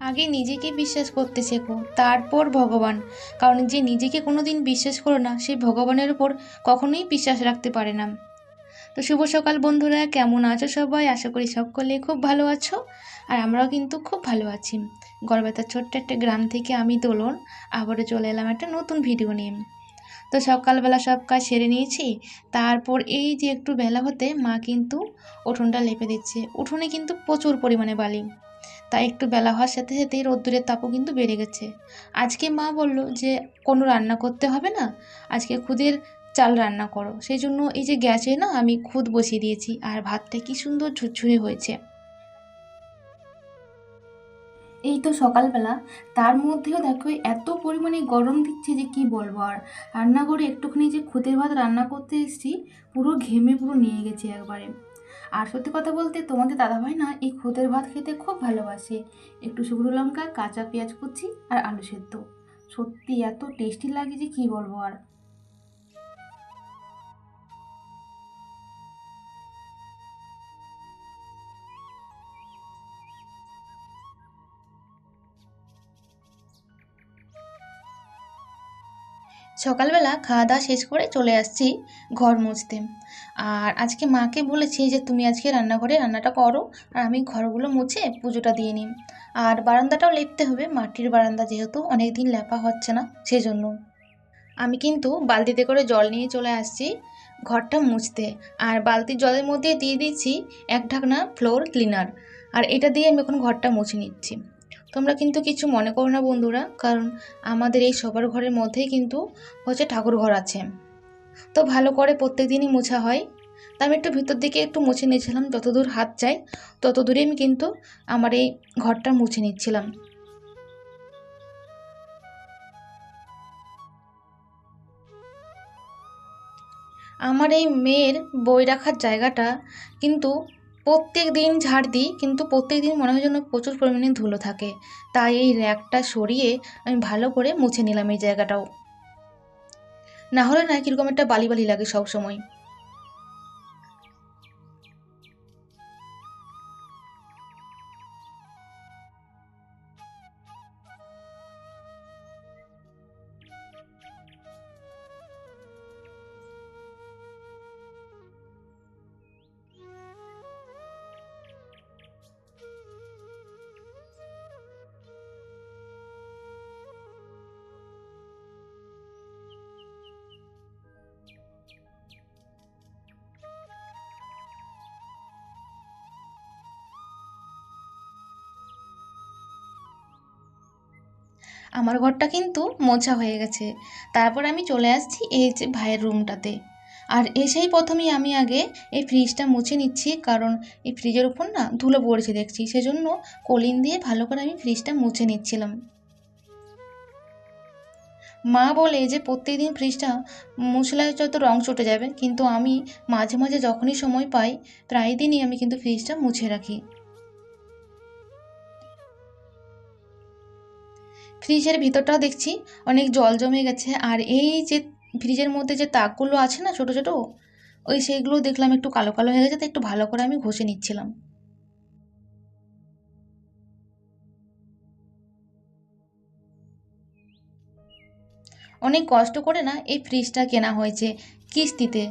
আগে নিজেকে বিশ্বাস করতে শেখো, তারপর ভগবান। কারণ যে নিজেকে কোনো দিন বিশ্বাস করো না সেই ভগবানের উপর কখনোই বিশ্বাস রাখতে পারে না। তো শুভ সকাল বন্ধুরা, কেমন আছো সবাই? আশা করি সকলে খুব ভালো আছো, আর আমরাও কিন্তু খুব ভালো আছি। গড়বেতার ছোট্ট একটা গ্রাম থেকে আমি দোলন, আবারও চলে এলাম একটা নতুন ভিডিও নিয়ে। তো সকালবেলা সব কাজ সেরে নিয়েছি, তারপর এই যে একটু বেলা হতে মা কিন্তু উঠোনটা লেপে দিচ্ছে। উঠোনে কিন্তু প্রচুর পরিমাণে বালি। তাই একটু বেলা হওয়ার সাথে সাথেই রোদ্দুরের তাপও কিন্তু বেড়ে গেছে। আজকে মা বলল যে, কোনো রান্না করতে হবে না? আজকে খুদের চাল রান্না করো। সেই জন্য এই যে গ্যাসে না আমি খুদ বসিয়ে দিয়েছি, আর ভাতটা কি সুন্দর ঝুরঝুরে হয়েছে। এই তো সকালবেলা। তার মধ্যেও দেখো এত পরিমাণে গরম দিচ্ছে যে কি বলব আর। রান্নাঘরে একটুখানি যে খুদের ভাত রান্না করতে এসেছি, পুরো ঘেমে পুরো নিয়ে গেছে একবারে। আর সত্যি কথা বলতে তোমাদের দাদাভাই না, এই খুদের ভাত খেতে খুব ভালোবাসে। একটু শুকনো লঙ্কা, কাঁচা পেঁয়াজ কুচি আর আলু সেদ্ধ। সত্যি এত টেস্টি লাগে যে কি বলব আর। সকালবেলা খাওয়া দাওয়া শেষ করে চলে আসছি ঘর মুছতে। আর আজকে মাকে বলেছি যে, তুমি আজকে রান্নাঘরে রান্নাটা করো আর আমি ঘরগুলো মুছে পুজোটা দিয়ে নিই। আর বারান্দাটাও লেপতে হবে, মাটির বারান্দা যেহেতু অনেক দিন লেপা হচ্ছে না, সেজন্য। আমি কিন্তু বালতিতে করে জল নিয়ে চলে আসছি ঘরটা মুছতে। আর বালতির জলের মধ্যে দিয়ে দিচ্ছি এক ঢাকনা ফ্লোর ক্লিনার আর এটা দিয়ে আমি এখন ঘরটা মুছে নিচ্ছি। তোমরা কিন্তু কিছু মনে করো না বন্ধুরা, কারণ আমাদের এই সবার ঘরের মধ্যেই কিন্তু হচ্ছে ঠাকুর ঘর আছে। তো ভালো করে প্রত্যেক দিনই মোছা হয়। তা আমি একটু ভিতর দিকে একটু মুছে নিয়েছিলাম, যতদূর হাত চাই তত দূরে আমি কিন্তু আমার এই ঘরটা মুছে নিচ্ছিলাম। আমার এই মেয়ের বই রাখার জায়গাটা কিন্তু প্রত্যেক দিন ঝাড় দিই, কিন্তু প্রত্যেক দিন মনে হয় যেন প্রচুর পরিমাণে ধুলো থাকে। তাই এই র্যাকটা সরিয়ে আমি ভালো করে মুছে নিলাম এই জায়গাটাও। না হলে না কীরকম একটা বালি বালি লাগে সব আমার ঘরটা কিন্তু মোছা হয়ে গেছে। তারপর আমি চলে আসছি এই যে ভাইয়ের রুমটাতে। আর এসেই প্রথমেই আমি আগে এই ফ্রিজটা মুছে নিচ্ছি, কারণ এই ফ্রিজের উপর না ধুলো পড়েছে দেখছি, সেজন্য কলিন দিয়ে ভালো করে আমি ফ্রিজটা মুছে নিচ্ছিলাম। মা বলে যে প্রত্যেকদিন ফ্রিজটা মুছলে হয়তো রং চটে যাবে, কিন্তু আমি মাঝে মাঝে যখনই সময় পাই, প্রায় দিনই আমি কিন্তু ফ্রিজটা মুছে রাখি। ফ্রিজের ভিতরটাও দেখছি, অনেক জল জমে গেছে। আর এই যে ফ্রিজের মধ্যে যে তাকগুলো আছে না ছোটো ছোটো, ওই সেইগুলো দেখলাম একটু কালো কালো হয়ে গেছে, তো একটু ভালো করে আমি ঘষে নিচ্ছিলাম। অনেক কষ্ট করে না এই ফ্রিজটা কেনা হয়েছে কিস্তিতে।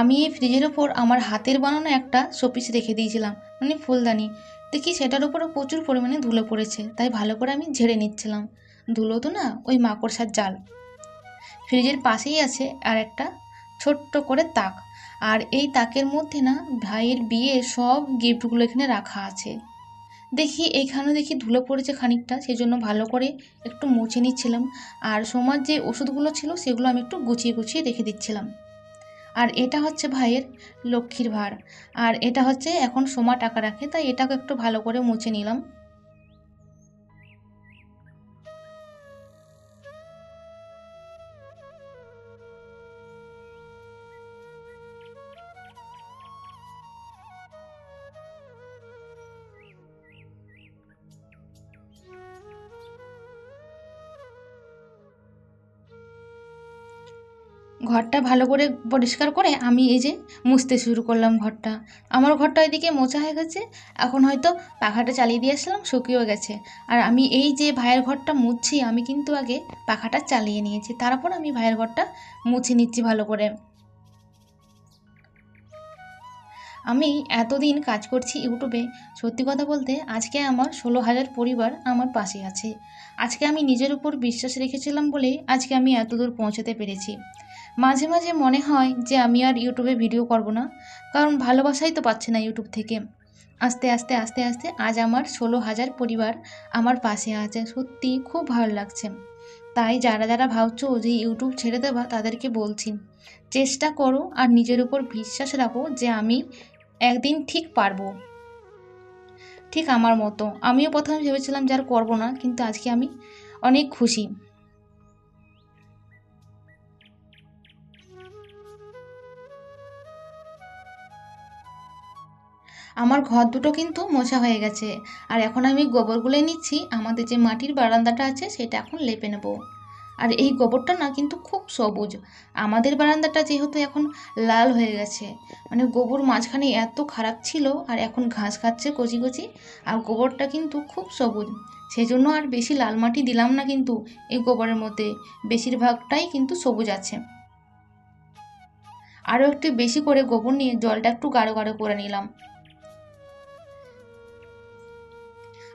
আমি এই ফ্রিজের ওপর আমার হাতের বানানো একটা শোপিস রেখে দিয়েছিলাম মানে ফুলদানি। দেখি সেটার উপরও প্রচুর পরিমাণে ধুলো পড়েছে, তাই ভালো করে আমি ঝেড়ে নিচ্ছিলাম। ধুলো তো না, ওই মাকড়সার জাল। ফ্রিজের পাশেই আছে আর একটা ছোট্ট করে তাক। আর এই তাকের মধ্যে না ভাইয়ের বিয়ে সব গিফটগুলো এখানে রাখা আছে। দেখি এইখানে দেখি ধুলো পড়েছে খানিকটা সেই জন্য ভালো করে একটু মুছে নিচ্ছিলাম। আর সোমার যে ওষুধগুলো ছিল সেগুলো আমি একটু গুছিয়ে গুছিয়ে রেখে দিচ্ছিলাম। আর এটা হচ্ছে ভাইয়ের লক্ষ্মীর ভার। আর এটা হচ্ছে এখন সোমা টাকা রাখে, তাই এটাকে একটু ভালো করে মুছে নিলাম। ঘরটা ভালো করে পরিষ্কার করে আমি এই যে মুছতে শুরু করলাম ঘরটা। আমার ঘরটা ওইদিকে মোছা হয়ে গেছে, এখন হয়তো পাখাটা চালিয়ে দিয়ে আসলাম, শুকিয়েও গেছে। আর আমি এই যে ভাইয়ের ঘরটা মুছছি, আমি কিন্তু আগে পাখাটা চালিয়ে নিয়েছি, তারপর আমি ভাইয়ের ঘরটা মুছে নিচ্ছি ভালো করে। আমি এতদিন কাজ করছি ইউটিউবে, সত্যি কথা বলতে আজকে আমার ষোলো হাজার পরিবার আমার পাশে আছে। আজকে আমি নিজের উপর বিশ্বাস রেখেছিলাম বলেই আজকে আমি এতদূর পৌঁছাতে পেরেছি। মাঝে মাঝে মনে হয় যে আমি আর ইউটিউবে ভিডিও করব না, কারণ ভালোবাসাই তো পাচ্ছে না ইউটিউব থেকে। আস্তে আস্তে আস্তে আস্তে আজ আমার ষোলো হাজার পরিবার আমার পাশে আছে, সত্যি খুব ভালো লাগছে। তাই যারা যারা ভাবছ যে ইউটিউব ছেড়ে দেবা, তাদেরকে বলছি, চেষ্টা করো আর নিজের উপর বিশ্বাস রাখো যে আমি একদিন ঠিক পারব। ঠিক আমার মতো। আমিও প্রথমে ভেবেছিলাম যে আর করব না, কিন্তু আজকে আমি অনেক খুশি। আমার ঘর দুটো কিন্তু মোছা হয়ে গেছে। আর এখন আমি গোবরগুলো নিচ্ছি, আমাদের যে মাটির বারান্দাটা আছে সেটা এখন লেপে নেব। আর এই গোবরটা না কিন্তু খুব সবুজ। আমাদের বারান্দাটা যেহেতু এখন লাল হয়ে গেছে মানে গোবর মাঝখানে এত খারাপ ছিল আর এখন ঘাস খাচ্ছে কচি কচি, আর গোবরটা কিন্তু খুব সবুজ। সেই জন্য আর বেশি লাল মাটি দিলাম না কিন্তু এই গোবরের মধ্যে। বেশিরভাগটাই কিন্তু সবুজ আছে। আরও একটু বেশি করে গোবর নিয়ে জলটা একটু গাঢ় গাঢ় করে নিলাম।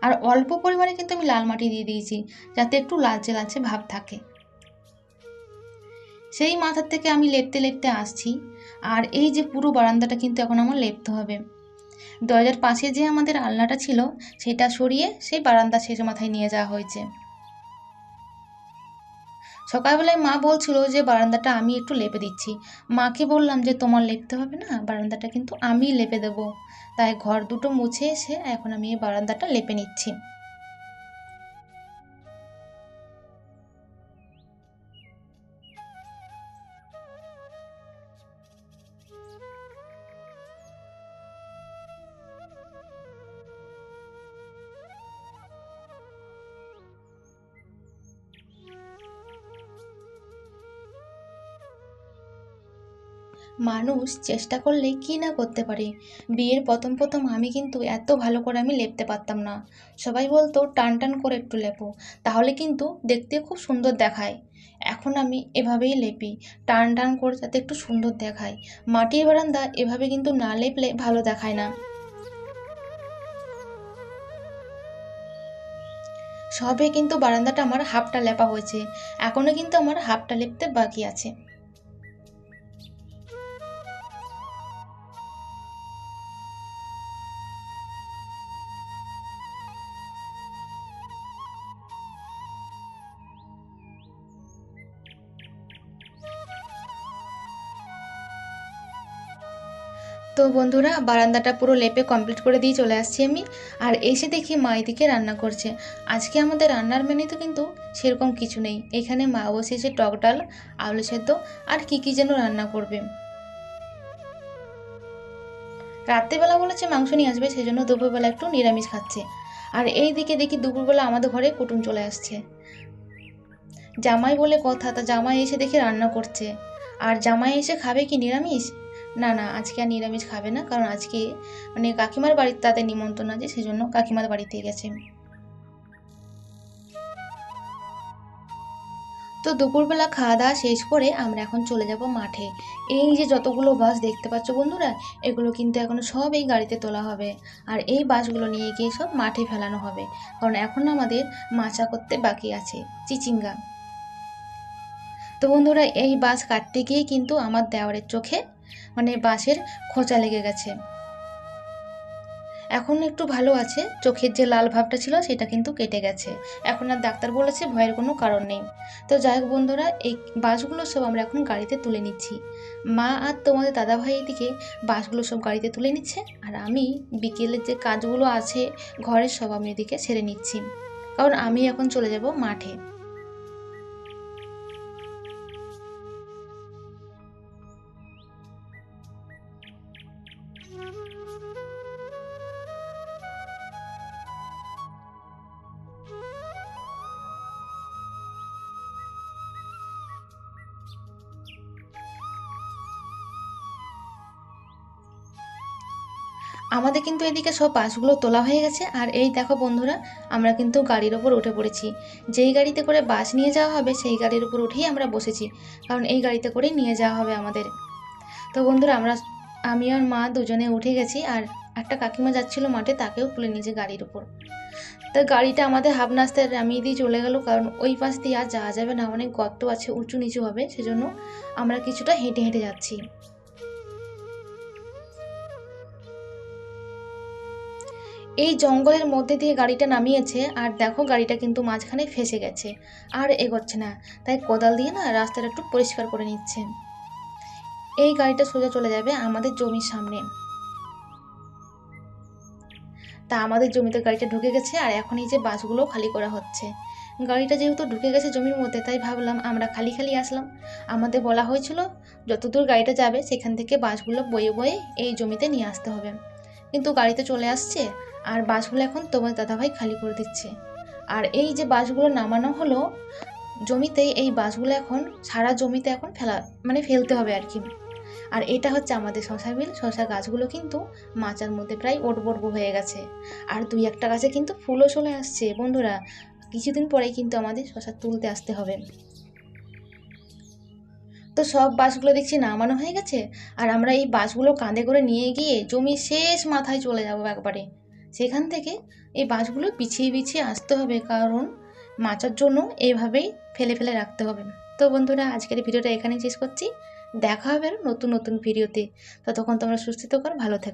আর অল্প পরিমাণে কিন্তু আমি লাল মাটি দিয়ে দিয়েছি, যাতে একটু লালচে লালচে ভাব থাকে। সেই মাথার থেকে আমি লেপতে লেপতে আসছি, আর এই যে পুরো বারান্দাটা কিন্তু এখন আমার লেপতে হবে। দরজার পাশে যে আমাদের আলনাটা ছিল, সেটা সরিয়ে সেই বারান্দা শেষ মাথায় নিয়ে যাওয়া হয়েছে। সকালবেলায় মা বলছিল যে, বারান্দাটা আমি একটু লেপে দিচ্ছি। মাকে বললাম যে, তোমার লেপতে হবে না? বারান্দাটা কিন্তু আমি লেপে দেবো। তাই ঘর দুটো মুছে এসে এখন আমি এই বারান্দাটা লেপে নিচ্ছি। মানুষ চেষ্টা করলে কী না করতে পারে? বিয়ের প্রথম প্রথম আমি কিন্তু এত ভালো করে আমি লেপতে পারতাম না। সবাই বলতো, টান টান করে একটু লেপো। তাহলে কিন্তু দেখতে খুব সুন্দর দেখায়। এখন আমি এভাবেই লেপি, টান টান করে যাতে একটু সুন্দর দেখায়। মাটির বারান্দা এভাবে কিন্তু না লেপলে ভালো দেখায় না। সবে কিন্তু বারান্দাটা আমার হাফটা লেপা হয়েছে। এখনও কিন্তু আমার হাফটা লেপতে বাকি আছে। তো বন্ধুরা, বারান্দাটা পুরো লেপে কমপ্লিট করে দিয়ে চলে আসছি আমি। আর এসে দেখি মা এদিকে রান্না করছে। আজকে আমাদের রান্নার মেনুতে কিন্তু সেরকম কিছু নেই। এখানে মা বসেছে টক ডাল, আলু সেদ্ধ, আর কী কী যেন রান্না করবে। রাত্রেবেলা বলেছে মাংস নিয়ে আসবে সেই জন্য দুপুরবেলা একটু নিরামিষ খাচ্ছে। আর এই দিকে দেখি দুপুরবেলা আমাদের ঘরে কুটুম চলে আসছে। জামাই বলে কথা, তা জামাই এসে দেখি রান্না করছে। আর জামাই এসে খাবে কি নিরামিষ? না না, আজকে আর নিরামিষ খাবে না, কারণ আজকে মানে কাকিমার বাড়ির তাদের নিমন্ত্রণ আছে সেই জন্য কাকিমার বাড়িতে গেছে। তো দুপুরবেলা খাওয়া দাওয়া শেষ করে আমরা এখন চলে যাব মাঠে। এই যে যতগুলো বাস দেখতে পাচ্ছ বন্ধুরা, এগুলো কিন্তু এখন সব এই গাড়িতে তোলা হবে। আর এই বাসগুলো নিয়ে গিয়ে সব মাঠে ফেলানো হবে। কারণ এখন আমাদের মাচা করতে বাকি আছে, চিচিঙ্গা। তো বন্ধুরা, এই বাস কাটতে গিয়ে কিন্তু আমার দেওয়ারের চোখে মানে বাঁশের খোঁচা লেগে গেছে। এখন একটু ভালো আছে, চোখের যে লাল ভাবটা ছিল সেটা কিন্তু কেটে গেছে। এখন আর ডাক্তার বলেছে ভয়ের কোনো কারণ নেই। তো যাই হোক বন্ধুরা, এই বাসগুলো সব আমরা এখন গাড়িতে তুলে নিচ্ছি। মা আর তোমাদের দাদা দাদাভাই এদিকে বাসগুলো সব গাড়িতে তুলে নিচ্ছে আর আমি বিকেলের যে কাজগুলো আছে, ঘরের সব আমি এদিকে সেরে নিচ্ছি। কারণ আমি এখন চলে যাব মাঠে। আমাদের কিন্তু এদিকে সব বাসগুলো তোলা হয়ে গেছে। আর এই দেখো বন্ধুরা, আমরা কিন্তু গাড়ির ওপর উঠে পড়েছি। যেই গাড়িতে করে বাস নিয়ে যাওয়া হবে, সেই গাড়ির উপর উঠেই আমরা বসেছি। কারণ এই গাড়িতে করেই নিয়ে যাওয়া হবে আমাদের। তো বন্ধুরা, আমরা, আমি আর মা দুজনে উঠে গেছি আর একটা কাকিমা যাচ্ছিল মাঠে, তাকেও তুলে নিয়েছে গাড়ির উপর। তো গাড়িটা আমাদের হাফ নাস্তায় নামিয়ে দিয়ে চলে গেল, কারণ ওই পাশ দিয়ে আর যাওয়া যাবে না। অনেক গর্ত আছে উঁচু নিচু হবে। সেজন্য আমরা কিছুটা হেঁটে হেঁটে যাচ্ছি। এই জঙ্গলের মধ্যে দিয়ে গাড়িটা নামিয়েছে, আর দেখো গাড়িটা কিন্তু মাঝখানে ফেসে গেছে। আর এগোচ্ছে না, তাই কোদাল দিয়ে না রাস্তাটা একটু পরিষ্কার করে নিচ্ছে। এই গাড়িটা সোজা চলে যাবে আমাদের জমির সামনে। তা আমাদের জমিতে গাড়িটা ঢুকে গেছে, আর এখন এই যে বাসগুলো খালি করা হচ্ছে। গাড়িটা যেহেতু ঢুকে গেছে জমির মধ্যে, তাই ভাবলাম আমরা খালি খালি আসলাম। আমাদের বলা হয়েছিল, যতদূর গাড়িটা যাবে, সেখান থেকে বাসগুলো বয়ে বয়ে এই জমিতে নিয়ে আসতে হবে। কিন্তু গাড়িতে চলে আসছে আর বাসগুলো এখন তোমার দাদাভাই খালি করে দিচ্ছে। আর এই যে বাসগুলো নামানো হলো জমিতে এই বাসগুলো এখন, সারা জমিতে এখন ফেলা মানে ফেলতে হবে আর কি। আর এটা হচ্ছে আমাদের শশা বিল। শশা গাছগুলো কিন্তু মাচার মধ্যে প্রায় ওটবর্ব হয়ে গেছে। আর দুই একটা গাছে কিন্তু ফুলও চলে আসছে। বন্ধুরা, কিছুদিন পরেই কিন্তু আমাদের শশা তুলতে আসতে হবে। তো সব বাসগুলো দেখছি নামানো হয়ে গেছে, আর আমরা এই বাসগুলো কাঁধে করে নিয়ে গিয়ে জমি শেষ মাথায় চলে যাব একবারে। সেখান থেকে এই বাসগুলো পিছিয়ে পিছিয়ে আসতে হবে, কারণ মাচার জন্য এইভাবেই ফেলে ফেলে রাখতে হবে। তো বন্ধুরা, আজকের ভিডিওটা এখানেই শেষ করছি। দেখা হবে নতুন নতুন ভিডিওতে। ততক্ষণ তোমরা সুস্থ থাকো আর ভালো থেকো।